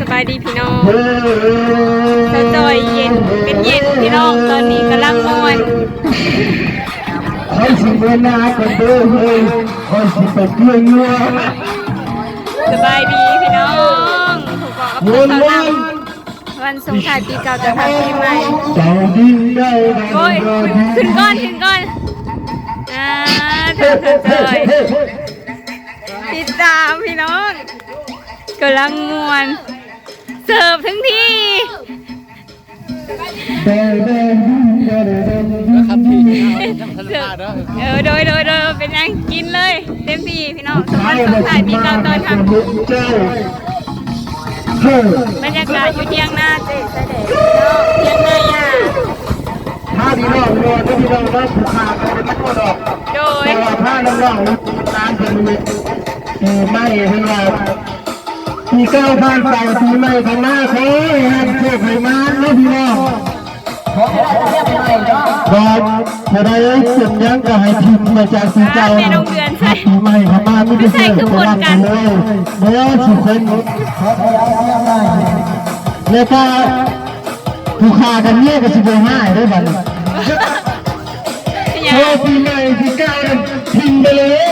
สบายดีพี่น้องเจ้าจอยเย็นเป็นเย็นพี่น้องตอนนี้กำลังนอนคอยสิเมื่อนาคนเด้อเฮ้ยคอยสิไปเกลืองัวสบายดีพี่น้องถูกบอกกับมเพื่วอนนเขาวันนำวันสงท้ายปีเก่าจะทำปีใหม่โอ้ยขึ้นก้อนขึ้นก้อนอ่าเจ้าเจ้าจอยติดตามพี่น้องกำลังมวน เสิร์ฟทั้งที่ครับพี่ธรรมเสิร์ดาฟเด้ออโดยโดยโดยเป็นยังกินเลย เต็มที่พี่น้องสมวันสงท้ายปีเก่าตอนทำเจ้าเฮ้ยบรรยากาศอยู่เที่ยงหน้าเจ๊เสด็จเที่ยงหน้าย่าถ้าพี่น้องนอถ้าพี่น้องนอผูกขาดกันไม่หมดหรอกโดยแต่ว่าถ้าน้องๆตามเป็นปีใหม่เพิ่นว่า ปีเก้าบ้านเก่าปีใหม่ข้างหน้าขอให้ฮันโชคให้มาเนาะพี่น้องบอกถ้าได้สุดยังก็ให้พิมพ์มาจากสีเจ้าในเดือนใช่ปีใหม่เข้ามาไม่ได้ใช่คือคนกันเลยเมื่อสุดคนแล้วก็ผู้ค้ากันเนี่ยก็สิบห้าได้บัดนี้เป็นยังเพราะว่าปีใหม่ปีเก้าพิมพ์ไปเลย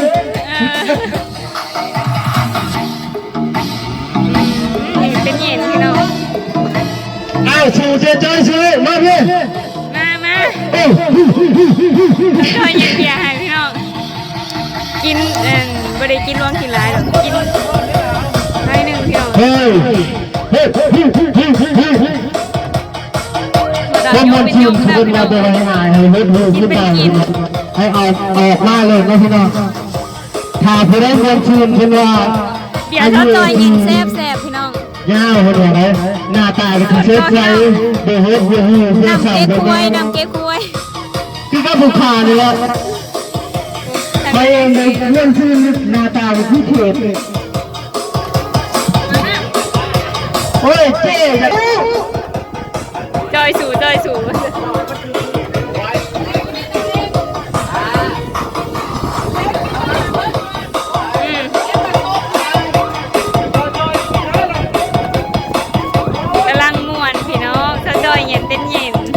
สู่เจใจเฉยมาพี่มามาก็เย็นเบียร์ให้พี่น้องกินเอ่อบ่ได้กินร่วงกินหลายหรอกกินหน่อยหนึงพี่น้องเฮ้ยเฮ้ยเฮ้ยเฮ้ยเฮ้ยเฮ้ยเฮ้ยว่ามันทีมาโดยหายให้เลืดรูขึ้นมาให้เอาออกมาเลยนะพี่น้องถ้าเพื่อนคนทีมคืนว่าเดี๋ยวเขาต่อยยิงแซ่บๆ ยาวคนว่าไงหน้าตาเป็นเชฟใจเดือดเดือดเดือดเดือดน้ำใส่เก๊กไปควยน้ำเก๊กควยพี่ก็ผู้ขานี่แหละไปเองเลยเรื่องชื่อหน้าตาเป็นผู้เขต อยเย็นเป็นเย็ง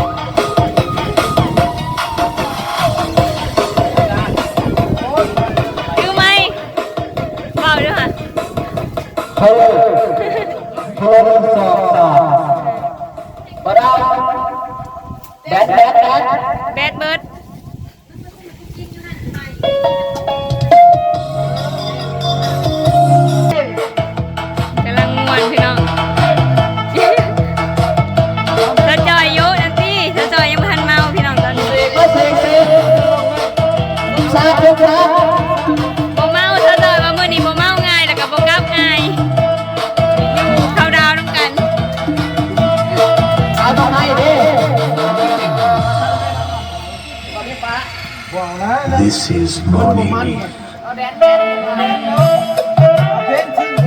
This is Monini.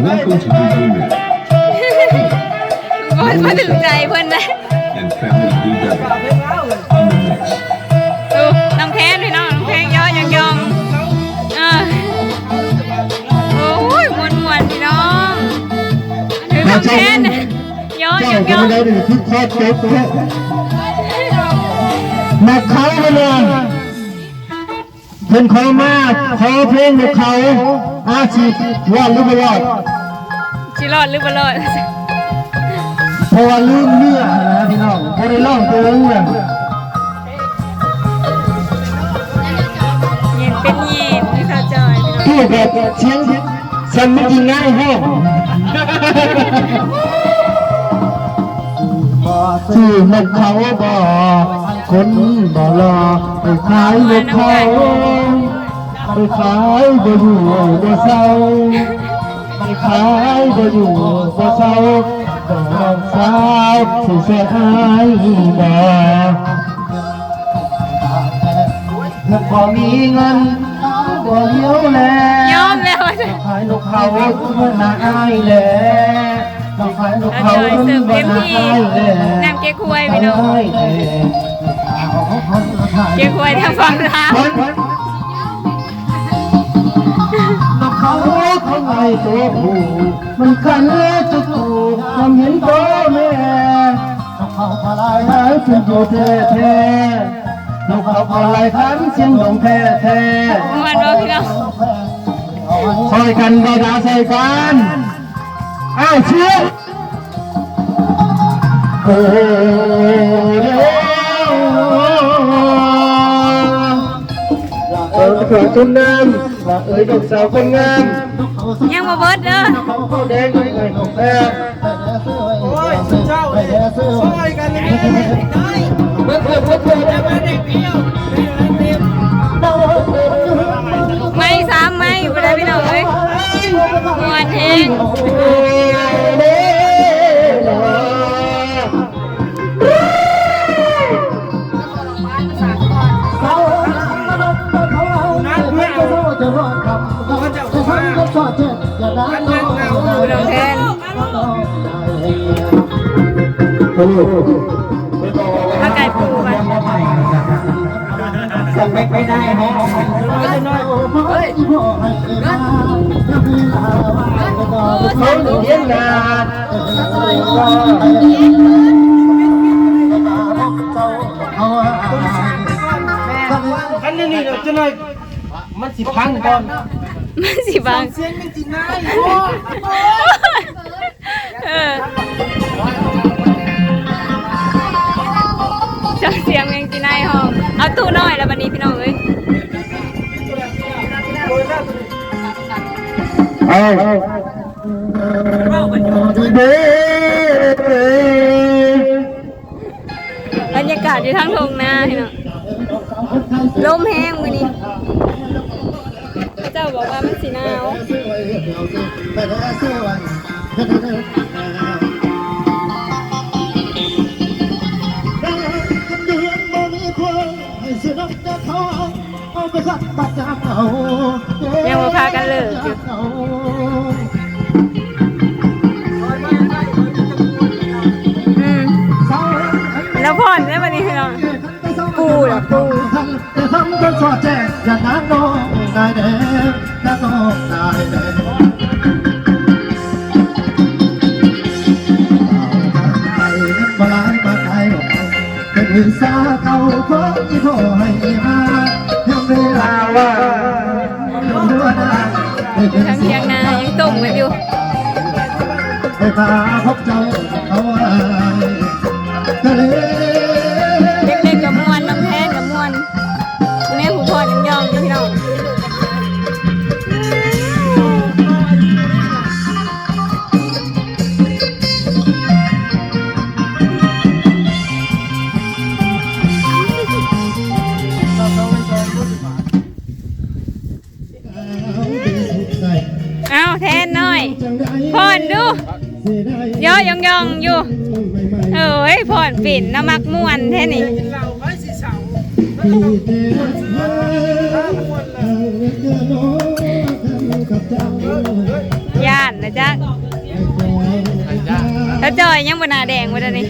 Welcome to the unit บ่มาถึงใจเพิ่นนะ and family be better in the mix. ดูน้ำแพนพี่น้องน้ำแพนย่อยองยองเออโอ้ยม่วนๆพี่น้องคือน้ำแพนย่อยเจ้าองยก็องไม่ได้ดูที่คอเก็บเนี่ยมาเขาไปเลย เป็นขอมาขอเพลงของเขาอาชีพรอดหรือไม่รอดสิรอดหรือบ่รอดเพราะว่าลืมเนื้อนะพี่น้องไม่ได้ร้องตัวเนื้อเย็นเป็นเย็นไม่เข้าใจพี่น้องพูดแบบเสียงสั่นไม่จริงง่ายแห้งชื่อนกเขาบอก คนบ่รอไปขายนกเขาไปขายบ่อยู่บ่เศร้าไปขายบ่อยู่บ่เศร้าบ่ลองสาวสิเสียหายบ่ถ้าพอมีเงินบ่เลี้ยวแลยอมแล้วว่ขายนกเขาทุกนาอายและเราขายนกเราเขาจอยเสิร์ฟทุเต็กมนาอายแหละน้ำเก๊กฮวยพี่น้อง เก็บไว้ทางฝั่งลาวเขาเขาไงตัวผู้มันขันแล้วจะถูกความเห็นตัวแม่เขาพลายขันเสียงอยเท้แท้ลูกเขาพลายขันเสียงหลงเท้แท้มัวยกันบาดาใส่กันอ้าวเชื่อ นจะมาได้เพี้ยวเต็มไม่ซ้ำไม่บ่ได้พี่น้องเอ้ยมวนเฮงนั ถ้าไก่ปูไปจะไม่ไปได้ฮะก็จะน้อยเฮ้ยเขาเลี้ยงนาอันนี้นี่จะน้อยมันสิพังก่อนมันสิบางเสียงมันสิง่ายเอ เอาตู้น้อยแล้วบัดนี้พี่น้องเอ้ยเอาบรรยากาศอยู่ทั้งทงนาพี่น้องลมแห้งมื้อนี้พระเจ้าบอกว่ามันสีหนาว ยังบ่พากันเลิกอยู่อืมแล้วผ่อนได้บัดนี้พี่น้องปูเหรอปูจะทำกันสอดแจ้งอย่างนั้นน้องได้แดงและน้องได้แดงไปบลายมาไทยเป็นวิสาเขาขอที่ขอให้มา ยังเวลาว่าหัวหน้าให้เป็นทางเทียงนายังตุ่มกันอยู่ไปพาพบเจ้าเขาไว้ทะเล ย่อยองยองอยู่เอ้ยพ่อนปิ่นน้ำมักม่วนแท่นี้ย่านนะจ๊ะแล้วจอยยังบนหนาแดงวะเดี๋ยวนี้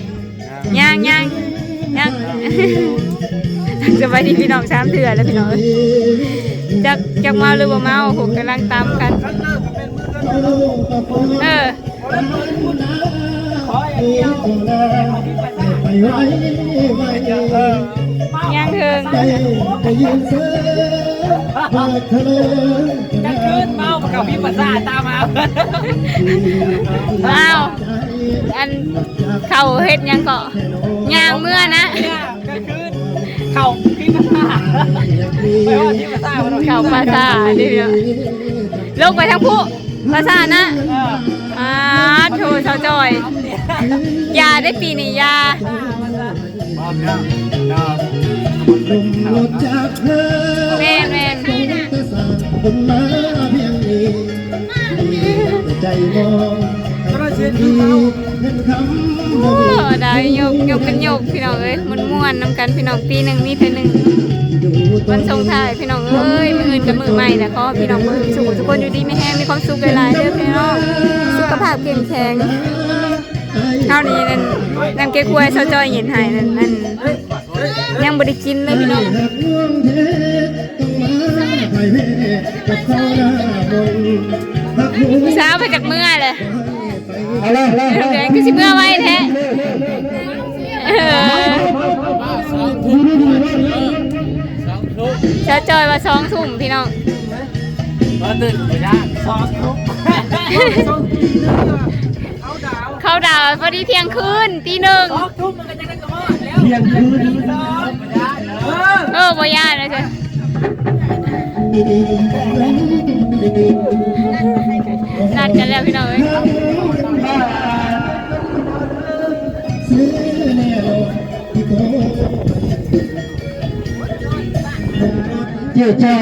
ย่างย่างย่างสบายดีพี่น้องสามเถื่อแล้วพี่น้องจักจักเมาหรือบ่เมาผมกำลังตามกัน เออ ย่างเถิงจะขึ้นเมากับพี่ภาษาตามมาอ้าวอันเข่าเฮ็ดหยังเกาะย่างเมื่อนะเนี่ยก็ขึ้นเข่าพี่ภาษาไม่ว่าพี่ภาษามันเข่าภาษาดิเดียวลงไปทางผู้ ภาษานะอ่าโทรชาวจอย ยาได้ปีนี้ยาแม่นแม่นใจมองคำโอ้ได้ยกยกเป็นยกพี่น้องเอ้ยมันม่วนๆนำกันพี่น้องปีหนึ่งมีเท่อหนึ่ง วันทรงท้ายพี่น้องเอ้ยมืออื่นกับมือใหม่แต่ขอพี่น้องมือสุขทุกคนอยู่ดีไม่แห้งมีความสุขหลายๆเด้อพี่น้องสุขภาพเข้มแข็งเท่านี้นั่นน้ำเก๊กฮวยเซาจอยเห็นหายนั่นนั่นยังบ่ได้กินเลยพี่น้องสาวไปจากเมื่อเลยเอาเลยเอาเลยเดี๋ยวคือสิเมื่อไว้แท้ เช้าจอยมาสองทุ่มพี่น้องมาตื่นไม่ได้สองทุกสองทีนึงเขาดาวเข้าดาวพอดีเที่ยงคืนตีหนึ่งสองทุ่มมันก็จะได้กระมอดแล้วเที่ยงคืนสองไม่ได้เออเออบ่ยากนะเจ้ะนัดกันแล้วพี่น้องเอ้ย เจ้าเจ้า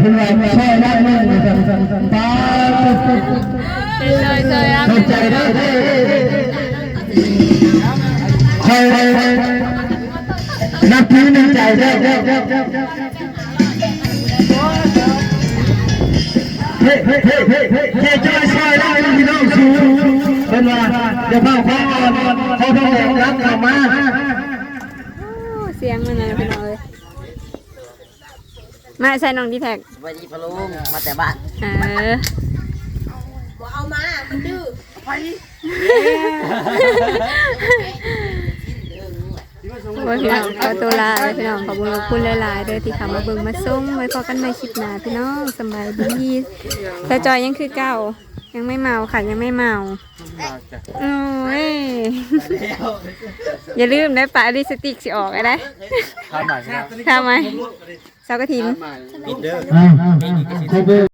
เป็นไรแช่ด้านนึงนะครับตาเจอเจอครับเข้าใจได้ใค มาโอ้เสียงมันนะพี่น้องเอ้ยมาใส่น้องดีแท็กสวัสดีพะลุงมาแต่บ้านเออเอามา มันดื้อโอ้ยพี่น้องขอตัวลาเลยพี่น้องขอบคุณขอบคุณหลายๆเด้อที่เข้ามาเบิ่งมาส่งไว้พอกันในคลิปหน้าพี่น้องสำบายดีแต่จอยยังคือเก่า ยังไม่เมาค่ะยังไม่เมาโอ้ยอย่าลืมได้ปะลิปสติกสิออกไอ้ได้ทำไหมทำไหม สาวกระถินอ่า